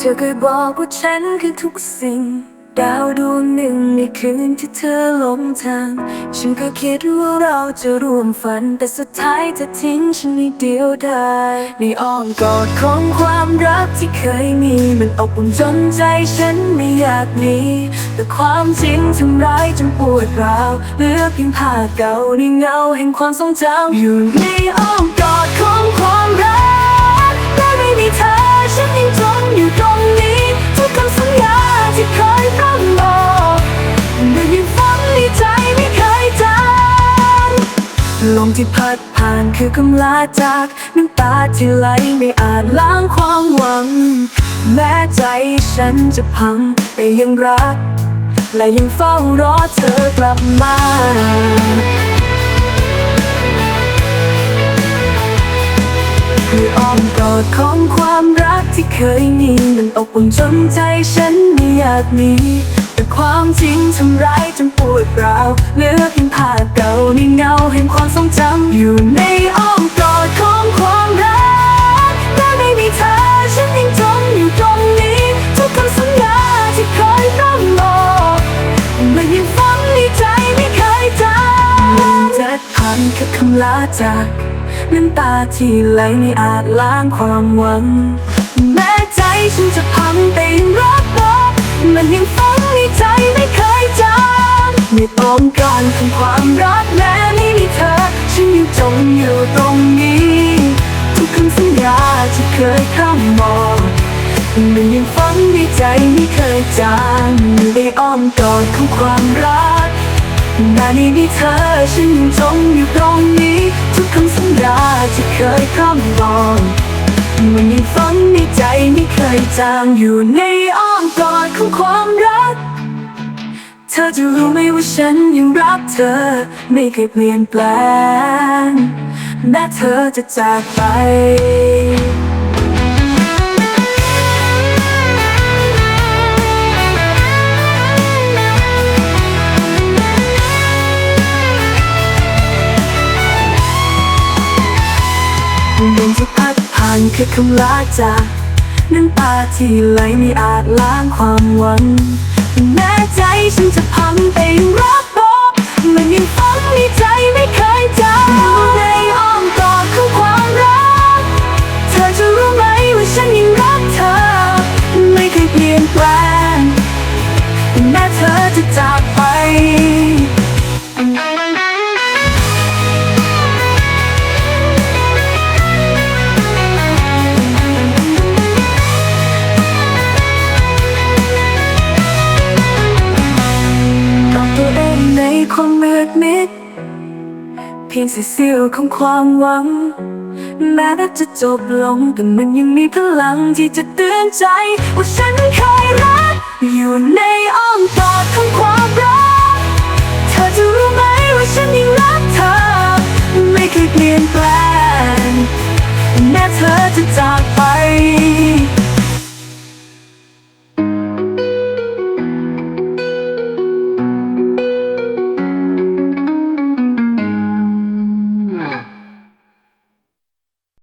เธอเคยบอกว่าฉันคือทุกสิ่ง ดาวดวงหนึ่งในคืนที่เธอหลงทาง ฉันก็คิดว่าเราจะร่วมฝัน แต่สุดท้ายเธอทิ้งฉันในเดียวดายในอ้อมกอดของความรักที่เคยมี มันอบอุ่นจนใจฉันไม่อยากหนีแต่ความจริงทำร้ายจนปวดร้าวเหลือเพียงภาพเก่าในเงาแห่งความทรงจำอยู่ในอ้อมกอดของความรัก มที่พัดผ่านคือกำลาจากน้ำตาที่ไหลไม่อาจล้างความหวัง แม้ใจฉันจะพังแต่ยังรัก และยังเฝ้ารอเธอกลับมาคืออ้อมกอดของความรักที่เคยมีมันอบอุ่นจนใจฉันไม่อยากมี ความจริงทำร้ายจนปวดร้าวเหลือเพียงภาพเก่าในเงาแห่งความทรงจำอยู่ในอ้อมกอดของความรักและไม่มีเธอฉันยังจมอยู่ตรงนี้ ทุกคำสัญญาที่เคยร่ำบอกมันยังฝังในใจไม่เคยจางมันจะผ่านแค่คำลาจากน้ำตาที่ไหลไม่อาจล้างความหวัง แม้ใจฉันจะ ฉันยังอยู่ตรงนี้ ทุกคำสัญญาที่เคยคำบอกมันยังฝังในใจไม่เคยจางอยู่ในอ้อมกอดของความรักนานี้มีเธอฉันยังอยู่ตรงนี้ ทุกคำสัญญาที่เคยพร่ำบอกมันยังฝังในใจไม่เคยจางอยู่ในอ้อมกอดของความรัก เธอจะรู้ไหมว่าฉันยังรักเธอ ไม่เคยเปลี่ยนแปลงแม้เธอจะจากไปลมที่พัดผ่านคือคำลาจากน้ำตาที่ไหลไม่อาจล้างความหวัง ฉันจะพังแต่ยังรักบอก เพียงเสี้ยวของความหวัง แม้จะจบลงแต่มันยังมีพลังที่จะเตือนใจ ว่าฉันเคยรัก อยู่ในอ้อมกอดของความรัก เธอจะรู้ไหมว่าฉันยังรักเธอ ไม่เคยเปลี่ยนแปลงแม้เธอจะจาก